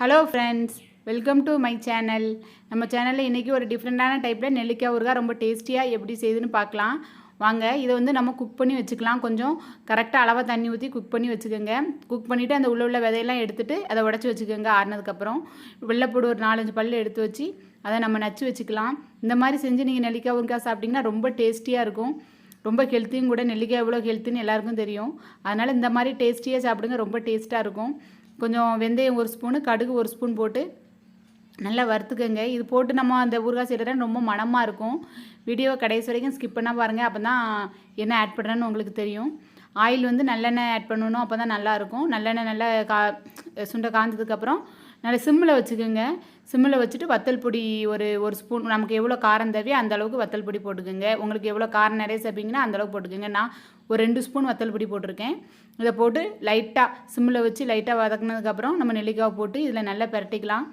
Hello friends welcome to my channel நம்ம சேனலில் இன்றைக்கி ஒரு டிஃப்ரெண்ட்டான டைப்பில் நெல்லிக்காய் ஊறுகாய் ரொம்ப டேஸ்டியாக எப்படி செய்யுதுன்னு பார்க்கலாம். வாங்க இதை வந்து நம்ம குக் பண்ணி வச்சுக்கலாம். கொஞ்சம் கரெக்டாக அளவாக தண்ணி ஊற்றி குக் பண்ணி வச்சுக்கோங்க. குக் பண்ணிவிட்டு அந்த உள்ள உள்ள விதையெல்லாம் எடுத்துகிட்டு அதை உடச்சி வச்சுக்கோங்க ஆறுனதுக்கப்புறம். வெள்ளைப்பூடு ஒரு நாலஞ்சு பல் எடுத்து வச்சு அதை நம்ம நச்சு வச்சுக்கலாம். இந்த மாதிரி செஞ்சு நீங்கள் நெல்லிக்காய் ஊறுகாய் சாப்பிட்டிங்கன்னா ரொம்ப டேஸ்டியாக இருக்கும். ரொம்ப ஹெல்த்தியும் கூட நெல்லிக்காய் எவ்வளோ ஹெல்த்துன்னு எல்லாருக்கும் தெரியும். அதனால் இந்த மாதிரி டேஸ்டியாக சாப்பிடுங்க ரொம்ப டேஸ்ட்டாக இருக்கும். கொஞ்சம் வெந்தயம் ஒரு ஸ்பூனு கடுகு ஒரு ஸ்பூன் போட்டு நல்லா வறுத்துக்கோங்க. இது போட்டு நம்ம அந்த ஊறுகாய் செய்கிறது ரொம்ப மணமாக இருக்கும். வீடியோவை கடைசி வரைக்கும் ஸ்கிப் பண்ணால் பாருங்கள் அப்போ தான் என்ன ஆட் பண்ணுறேன்னு உங்களுக்கு தெரியும். ஆயில் வந்து நல்லெண்ணெய் ஆட் பண்ணணும் அப்போ தான் நல்லாயிருக்கும் நல்லெண்ணெய் நல்லா கா சுண்டை காய்ஞ்சதுக்கப்புறம் நல்லா சிம்மில் வச்சுக்கோங்க. சிம்மில் வச்சுட்டு வத்தல் பொடி ஒரு ஒரு ஸ்பூன் நமக்கு எவ்வளோ காரம் தேவையோ அந்த அளவுக்கு வத்தல் பொடி போட்டுக்கோங்க. உங்களுக்கு எவ்வளோ காரம் நிறைய சேர்ப்பீங்கன்னா அந்தளவுக்கு போட்டுக்கோங்க. நான் ஒரு ரெண்டு ஸ்பூன் வத்தல் பொடி போட்டிருக்கேன். இதை போட்டு லைட்டாக சிம்மில் வச்சு லைட்டாக வதக்குனதுக்கப்புறம் நம்ம நெல்லிக்காய் போட்டு இதில் நல்லா பிரட்டிக்கலாம்.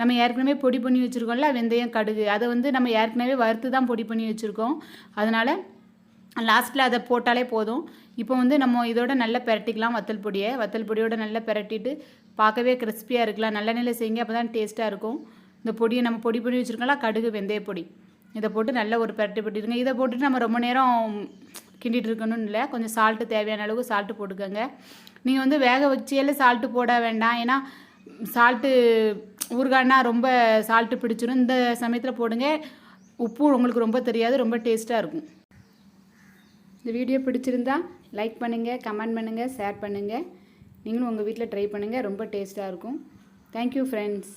நம்ம ஏற்கனவே பொடி பண்ணி வச்சுருக்கோம்ல வெந்தயம் கடுகு. அதை வந்து நம்ம ஏற்கனவே வறுத்து தான் பொடி பண்ணி வச்சுருக்கோம். அதனால் லாஸ்ட்டில் அதை போட்டாலே போதும். இப்போ வந்து நம்ம இதோட நல்லா பிரட்டிக்கலாம் வத்தல் பொடியை. வத்தல் பொடியோட நல்லா பிரட்டிட்டு பார்க்கவே கிறிஸ்பியாக இருக்கலாம். நல்லெண்ணெயில் செய்யுங்க அப்போ தான் டேஸ்ட்டாக இருக்கும். இந்த பொடியை நம்ம பொடி பண்ணி வச்சுருக்கோம்ல கடுகு வெந்தய பொடி. இதை போட்டு நல்லா ஒரு பிரட்டி போட்டுருங்க இதை போட்டுட்டு நம்ம ரொம்ப நேரம் கிண்டிகிட்டு இருக்கணும்னு இல்லை. கொஞ்சம் சால்ட்டு தேவையான அளவுக்கு சால்ட்டு போட்டுக்கோங்க. நீங்கள் வந்து வேக வச்சியால சால்ட்டு போட வேண்டாம். ஏன்னா சால்ட்டு ஊறுகாய்னா ரொம்ப சால்ட்டு பிடிச்சிடும் இந்த சமயத்தில் போடுங்க. உப்பு உங்களுக்கு ரொம்ப தெரியாது. ரொம்ப டேஸ்ட்டாக இருக்கும். இந்த வீடியோ பிடிச்சிருந்தா லைக் பண்ணுங்கள் கமெண்ட் பண்ணுங்கள் ஷேர் பண்ணுங்கள் நீங்களும் உங்கள் வீட்டில் ட்ரை பண்ணுங்கள் ரொம்ப டேஸ்ட்டாக இருக்கும். Thank you friends